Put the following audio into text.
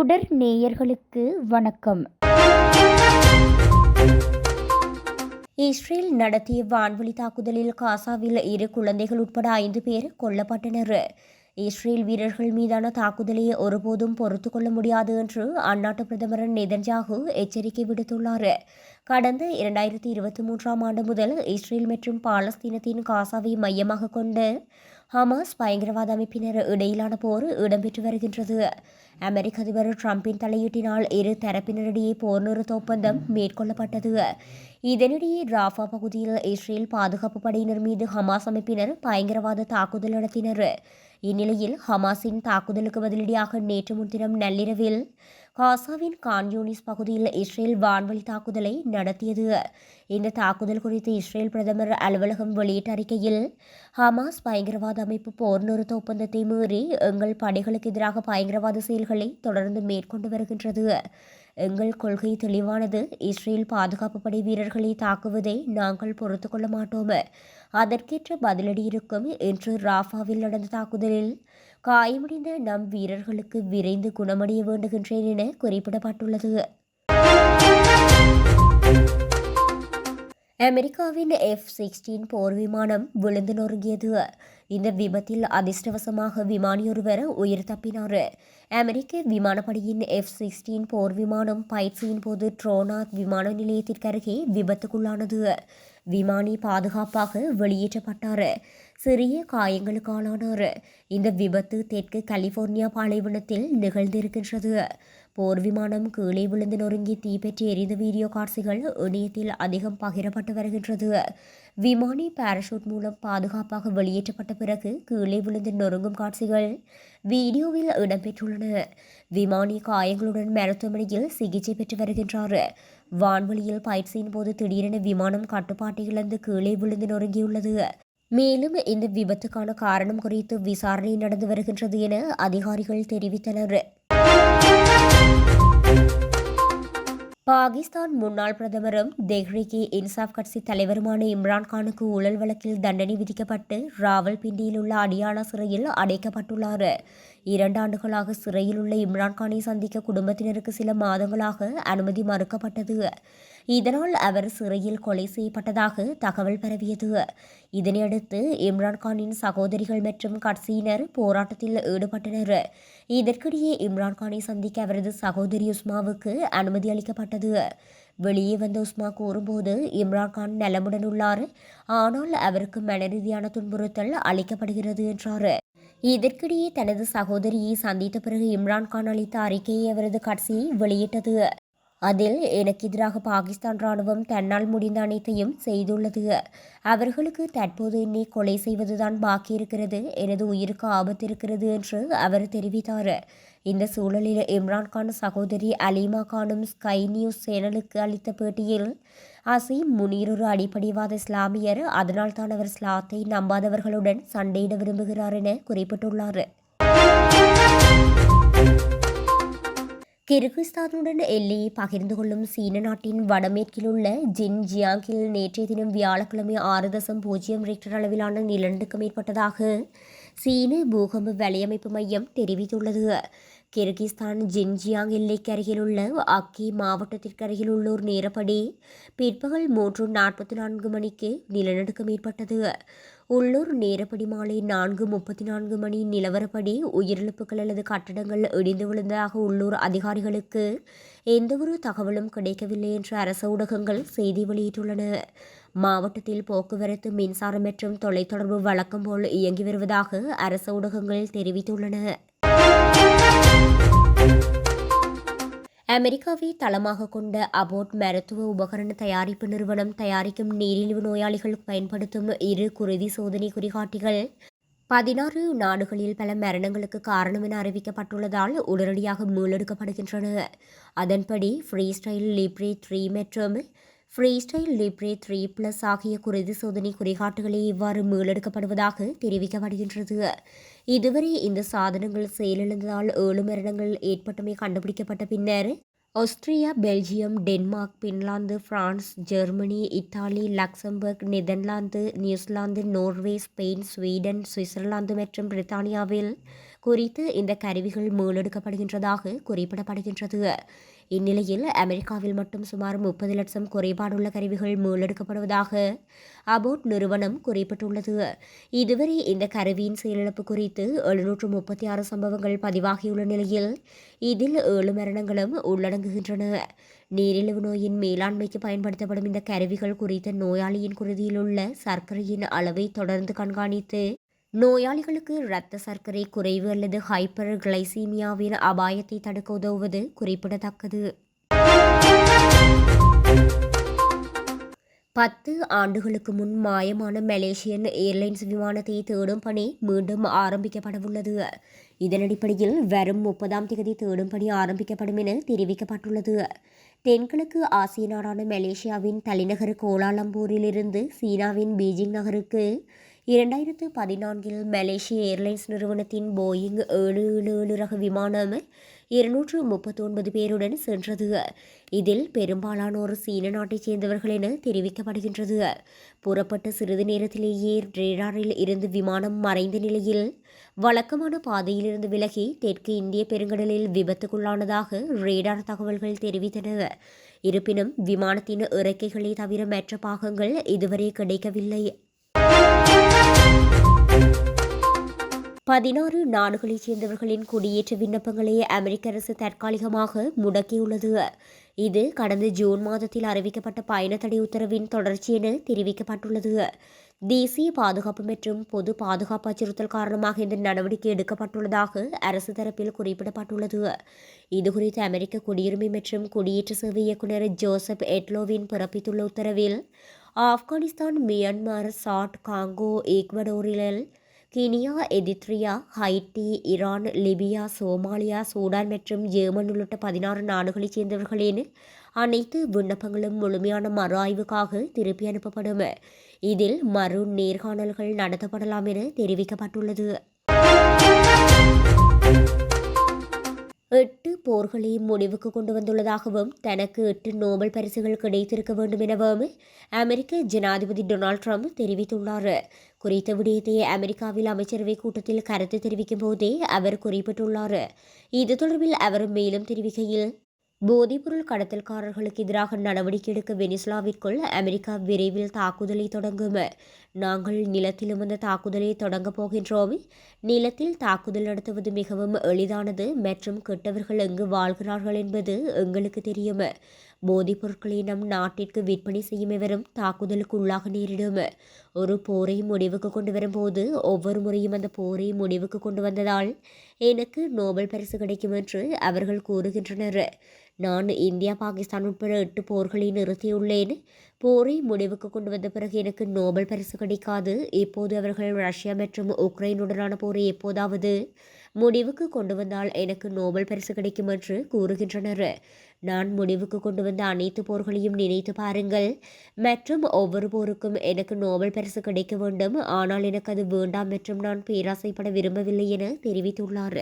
தொடர் நேயர்களுக்கு வணக்கம். இஸ்ரேல் நடத்திய வான்வழி தாக்குதலில் காசாவில் இரு குழந்தைகள் உட்பட ஐந்து பேர் கொல்லப்பட்டனர். இஸ்ரேல் வீரர்கள் மீதான தாக்குதலை ஒருபோதும் பொறுத்து கொள்ள முடியாது என்று அந்நாட்டு பிரதமர் நெதன்ஜாகு எச்சரிக்கை விடுத்துள்ளார். கடந்த இரண்டாயிரத்தி இருபத்தி மூன்றாம் ஆண்டு முதல் இஸ்ரேல் மற்றும் பாலஸ்தீனத்தின் காசாவை மையமாக கொண்டு ஹமாஸ் பயங்கரவாத அமைப்பினர் இடையிலான போர் இடம்பெற்று வருகின்றது. அமெரிக்க அதிபர் டிரம்பின் தலையீட்டினால் இரு தரப்பினரிடையே போர் நிறுத்த ஒப்பந்தம் மேற்கொள்ளப்பட்டது. இதனிடையே ராஃபா பகுதியில் இஸ்ரேல் பாதுகாப்பு படையினர் மீது ஹமாஸ் அமைப்பினர் பயங்கரவாத தாக்குதல் நடத்தினர். இந்நிலையில் ஹமாஸின் தாக்குதலுக்கு பதிலடியாக நேற்று முன்தினம் நள்ளிரவில் காசாவின் கான்யூனிஸ் பகுதியில் இஸ்ரேல் வான்வழி தாக்குதலை நடத்தியது. இந்த தாக்குதல் குறித்து இஸ்ரேல் பிரதமர் அலுவலகம் வெளியிட்ட அறிக்கையில் ஹமாஸ் பயங்கரவாத அமைப்பு போர் நிறுத்த ஒப்பந்தத்தை மீறி எங்கள் படைகளுக்கு எதிராக பயங்கரவாத செயல்களை தொடர்ந்து மேற்கொண்டு வருகின்றது. எங்கள் கொள்கை தெளிவானது. இஸ்ரேல் பாதுகாப்பு படை வீரர்களை தாக்குவதை நாங்கள் பொறுத்து கொள்ள மாட்டோம். அதற்கேற்ற பதிலடி இருக்கும். என்று ராஃபாவில் நடந்த தாக்குதலில் காயமடைந்த நம் வீரர்களுக்கு விரைந்து குணமடைய வேண்டுகின்றேன் என குறிப்பிடப்பட்டுள்ளது. அமெரிக்காவின் எஃப் சிக்ஸ்டீன் போர் விமானம் விழுந்து நொறுங்கியது. இந்த விபத்தில் அதிர்ஷ்டவசமாக விமானியொருவர் உயிர் தப்பினார். அமெரிக்க விமானப்படையின் எஃப் சிக்ஸ்டீன் போர் விமானம் பயிற்சியின் போது ட்ரோனாத் விமான நிலையத்திற்கு அருகே விபத்துக்குள்ளானது. விமானி பாதுகாப்பாக வெளியேற்றப்பட்டார். சிறிய காயங்களுக்காளானார் இந்த விபத்து தெற்கு கலிபோர்னியா பாலைவனத்தில் நிகழ்ந்திருக்கின்றது. போர் விமானம் கீழே விழுந்து நொறுங்கி தீப்பற்றி எரிந்த வீடியோ காட்சிகள் இணையத்தில் அதிகம் பகிரப்பட்டு வருகின்றது. விமானி பாராசூட் மூலம் பாதுகாப்பாக வெளியேற்றப்பட்ட பிறகு கீழே விழுந்து நொறுங்கும் காட்சிகள் வீடியோவில் இடம்பெற்றுள்ளன. விமானி காயங்களுடன் மருத்துவமனையில் சிகிச்சை பெற்று வருகின்றார். வான்வெளியில் பயிற்சியின் போது திடீரென விமானம் கட்டுப்பாட்டை இழந்து கீழே விழுந்து நொறுங்கியுள்ளது. மேலும் இந்த விபத்துக்கான காரணம் குறித்து விசாரணை நடந்து வருகின்றது என அதிகாரிகள் தெரிவித்தனர். பாகிஸ்தான் முன்னாள் பிரதமரும் தெஹ்ரிகி இன்சாப் கட்சி தலைவருமான இம்ரான்கானுக்கு ஊழல் வழக்கில் தண்டனை விதிக்கப்பட்டு ராவல்பிண்டியில் உள்ள அடியானா சிறையில் அடைக்கப்பட்டுள்ளார். இரண்டு ஆண்டுகளாக சிறையில் உள்ள இம்ரான்கானை சந்திக்க குடும்பத்தினருக்கு சில மாதங்களாக அனுமதி மறுக்கப்பட்டது. இதனால் அவர் சிறையில் கொலை செய்யப்பட்டதாக தகவல் பரவியது. இதனையடுத்து இம்ரான்கானின் சகோதரிகள் மற்றும் கட்சியினர் போராட்டத்தில் ஈடுபட்டனர். இதற்கிடையே இம்ரான்கானை சந்திக்க அவரது சகோதரி உஸ்மாவுக்கு அனுமதி அளிக்கப்பட்டது. வெளியே வந்த உஸ்மா கூறும்போது இம்ரான்கான் நலமுடன் உள்ளார். ஆனால் அவருக்கு மனரீதியான துன்புறுத்தல் அளிக்கப்படுகிறது என்றார். இதற்கிடையே தனது சகோதரியை சந்தித்த பிறகு இம்ரான்கான் அளித்த அறிக்கையை அவரது கட்சியை வெளியிட்டது. அதில் எனக்கு எதிராக பாகிஸ்தான் ராணுவம் தன்னால் முடிந்த அனைத்தையும் செய்துள்ளது. அவர்களுக்கு தற்போது என்னை கொலை செய்வதுதான் பாக்கி இருக்கிறது. எனது உயிருக்கு ஆபத்து இருக்கிறது என்று அவர் தெரிவித்தார். இந்த சூழலில் இம்ரான்கான் சகோதரி அலீமா கானும் ஸ்கை நியூஸ் சேனலுக்கு அளித்த பேட்டியில் அசீம் முனீர் ஒரு அடிப்படைவாத இஸ்லாமியர். அதனால் தான் அவர் ஸ்லாத்தை நம்பாதவர்களுடன் சண்டையிட விரும்புகிறார் என குறிப்பிட்டுள்ளார். கிர்கிஸ்தானுடன் எல்லையை பகிர்ந்து கொள்ளும் சீன நாட்டின் வடமேற்கில் உள்ள ஜின் ஜியாங்கில் நேற்றைய தினம் வியாழக்கிழமை ஆறு தசம் பூஜ்ஜியம் ரிக்டர் அளவிலான நிலநடுக்கம் ஏற்பட்டதாக சீன பூகம்ப வலையமைப்பு மையம் தெரிவித்துள்ளது. கிர்கிஸ்தான் ஜின்ஜியாங் எல்லைக்கு அருகிலுள்ள அக்கி மாவட்டத்திற்கு அருகில் உள்ளோர் நேரப்படி பிற்பகல் மூன்று நாற்பத்தி நான்கு மணிக்கு நிலநடுக்கம் ஏற்பட்டது. உள்ளூர் நேரப்படி மாலை நான்கு முப்பத்தி நான்கு மணி நிலவரப்படி உயிரிழப்புகள் அல்லது கட்டடங்கள் இடிந்து விழுந்ததாக உள்ளூர் அதிகாரிகளுக்கு எந்தவொரு தகவலும் கிடைக்கவில்லை என்று அரச ஊடகங்கள் செய்தி வெளியிட்டுள்ளன. மாவட்டத்தில் போக்குவரத்து மின்சாரம் மற்றும் தொலைத்தொடர்பு வழக்கம் போல் இயங்கி வருவதாக அரச ஊடகங்கள் தெரிவித்துள்ளன. அமெரிக்காவை தளமாக கொண்ட அபோட் மருத்துவ உபகரண தயாரிப்பு நிறுவனம் தயாரிக்கும் நீரிழிவு நோயாளிகள் பயன்படுத்தும் இரு குருதி சோதனை குறிகாட்டிகள். பதினாறு நாடுகளில் பல மரணங்களுக்கு காரணம் என அறிவிக்கப்பட்டுள்ளதால் உடனடியாக மீளெடுக்கப்படுகின்றன. அதன்படி ஃப்ரீ ஸ்டைல் லிப்ரி த்ரீ மற்றும் free style Libre three plus ஆகிய குருதி சோதனை குறிகாட்டுகளே இவ்வாறு மீளெடுக்கப்படுவதாக தெரிவிக்கப்படுகின்றது. இதுவரை இந்த சாதனங்கள் செயலிழந்ததால் ஏழு மரணங்கள் ஏற்பட்டமை கண்டுபிடிக்கப்பட்ட பின்னர் Austria Belgium Denmark Finland France Germany Italy Luxembourg Netherlands New Zealand Norway Spain Sweden Switzerland மற்றும் பிரித்தானியாவில் குறித்து இந்த கருவிகள் மீளெடுக்கப்படுகின்றதாக குறிப்பிடப்படுகின்றது. இந்நிலையில் அமெரிக்காவில் மட்டும் சுமார் முப்பது லட்சம் குறைபாடுள்ள கருவிகள் மீளெடுக்கப்படுவதாக அபோட் நிறுவனம் குறிப்பிட்டுள்ளது. இதுவரை இந்த கருவியின் செயலிழப்பு குறித்து எழுநூற்று முப்பத்தி ஆறு சம்பவங்கள் பதிவாகியுள்ள நிலையில் இதில் ஏழு மரணங்களும் உள்ளடங்குகின்றன. நீரிழிவு நோயின் மேலாண்மைக்கு பயன்படுத்தப்படும் இந்த கருவிகள் குறித்த நோயாளியின் குருதியில் உள்ள சர்க்கரையின் அளவை தொடர்ந்து கண்காணித்து நோயாளிகளுக்கு இரத்த சர்க்கரை குறைவு அல்லது ஹைப்பர் கிளைசீமியாவின் அபாயத்தை தடுக்க உதவுவது குறிப்பிடத்தக்கது. பத்து ஆண்டுகளுக்கு முன் மாயமான மலேசியன் ஏர்லைன்ஸ் விமானத்தை தேடும் பணி மீண்டும் ஆரம்பிக்கப்படவுள்ளது. இதன் அடிப்படையில் வரும் முப்பதாம் தேதி தேடும் பணி ஆரம்பிக்கப்படும் என தெரிவிக்கப்பட்டுள்ளது. தென்கிழக்கு ஆசிய நாடான மலேசியாவின் தலைநகர் கோலாலம்பூரிலிருந்து சீனாவின் பீஜிங் நகருக்கு இரண்டாயிரத்து பதினான்கில் மலேசிய ஏர்லைன்ஸ் நிறுவனத்தின் போயிங் ஏழு ஏழு ஏழு ரக விமானம் இருநூற்று முப்பத்தி ஒன்பது பேருடன் சென்றது. இதில் பெரும்பாலானோர் சீன நாட்டைச் சேர்ந்தவர்கள் என தெரிவிக்கப்படுகின்றது. புறப்பட்ட சிறிது நேரத்திலேயே ரேடாரில் இருந்து விமானம் மறைந்த நிலையில் வழக்கமான பாதையிலிருந்து விலகி தெற்கு இந்திய பெருங்கடலில் விபத்துக்குள்ளானதாக ரேடார் தகவல்கள் தெரிவித்தன. இருப்பினும் விமானத்தின் இறக்கைகளை தவிர மற்ற பாகங்கள் இதுவரை கிடைக்கவில்லை. பதினாறு நாடுகளைச் சேர்ந்தவர்களின் குடியேற்ற விண்ணப்பங்களை அமெரிக்க அரசு தற்காலிகமாக முடக்கியுள்ளது. இது கடந்த ஜூன் மாதத்தில் அறிவிக்கப்பட்ட பயண தடை உத்தரவின் தொடர்ச்சி என தெரிவிக்கப்பட்டுள்ளது. தேசிய பாதுகாப்பு மற்றும் பொது பாதுகாப்பு அச்சுறுத்தல் காரணமாக இந்த நடவடிக்கை எடுக்கப்பட்டுள்ளதாக அரசு தரப்பில் குறிப்பிடப்பட்டுள்ளது. இதுகுறித்து அமெரிக்க குடியுரிமை மற்றும் குடியேற்ற சேவை இயக்குநர் ஜோசப் எட்லோவின் பிறப்பித்துள்ள உத்தரவில் Afghanistan Myanmar Chad Congo ஈக்வடோரில் Guinea Eritrea Haiti Iran Libya Somalia Sudan மற்றும் ஜெர்மன் உள்ளிட்ட பதினாறு நாடுகளைச் சேர்ந்தவர்களின் அனைத்து விண்ணப்பங்களும் முழுமையான மறு ஆய்வுக்காக திருப்பி அனுப்பப்படும். இதில் மறு நேர்காணல்கள் நடத்தப்படலாம் என தெரிவிக்கப்பட்டுள்ளது. எட்டு போர்களை முடிவுக்கு கொண்டு வந்துள்ளதாகவும் தனக்கு எட்டு நோபல் பரிசுகள் கிடைத்திருக்க வேண்டும் எனவும் அமெரிக்க ஜனாதிபதி டொனால்ட் ட்ரம்ப் தெரிவித்துள்ளார். குறித்த விடயத்தை அமெரிக்காவில் அமைச்சரவை கூட்டத்தில் கருத்து தெரிவிக்கும் போதே அவர் குறிப்பிட்டுள்ளார். இது தொடர்பில் அவர் மேலும் தெரிவிக்கையில் போதைப்பொருள் கடத்தல்காரர்களுக்கு எதிராக நடவடிக்கை எடுக்க வெனிசுலாவிற்குள் அமெரிக்கா விரைவில் தாக்குதலை தொடங்கும். நாங்கள் நிலத்திலும் அந்த தாக்குதலை தொடங்கப் போகின்றோம். நிலத்தில் தாக்குதல் நடத்துவது மிகவும் எளிதானது. மற்றும் கெட்டவர்கள் எங்கு வாழ்கிறார்கள் என்பது எங்களுக்கு தெரியும். போதைப் பொருட்களை நம் நாட்டிற்கு விற்பனை செய்யும் இவரும் தாக்குதலுக்கு உள்ளாக நேரிடும். ஒரு போரை முடிவுக்கு கொண்டு வரும்போது ஒவ்வொரு முறையும் அந்த போரை முடிவுக்கு கொண்டு வந்ததால் எனக்கு நோபல் பரிசு கிடைக்கும் என்று அவர்கள் கூறுகின்றனர். நான் இந்தியா பாகிஸ்தான் உட்பட எட்டு போர்களை நிறுத்தியுள்ளேன். போரை முடிவுக்கு கொண்டு வந்த பிறகு எனக்கு நோபல் பரிசு கிடைக்காது. இப்போது அவர்கள் ரஷ்யா மற்றும் உக்ரைனுடனான போரை எப்போதாவது முடிவுக்கு கொண்டு வந்தால் எனக்கு நோபல் பரிசு கிடைக்கும் என்று கூறுகின்றனர். நான் முடிவுக்கு கொண்டு வந்த அனைத்து போர்களையும் நினைத்து பாருங்கள். மற்றும் ஒவ்வொரு போருக்கும் எனக்கு நோபல் பரிசு கிடைக்க வேண்டும். ஆனால் எனக்கு அது வேண்டாம் மற்றும் நான் பேராசைப்பட விரும்பவில்லை என தெரிவித்துள்ளார்.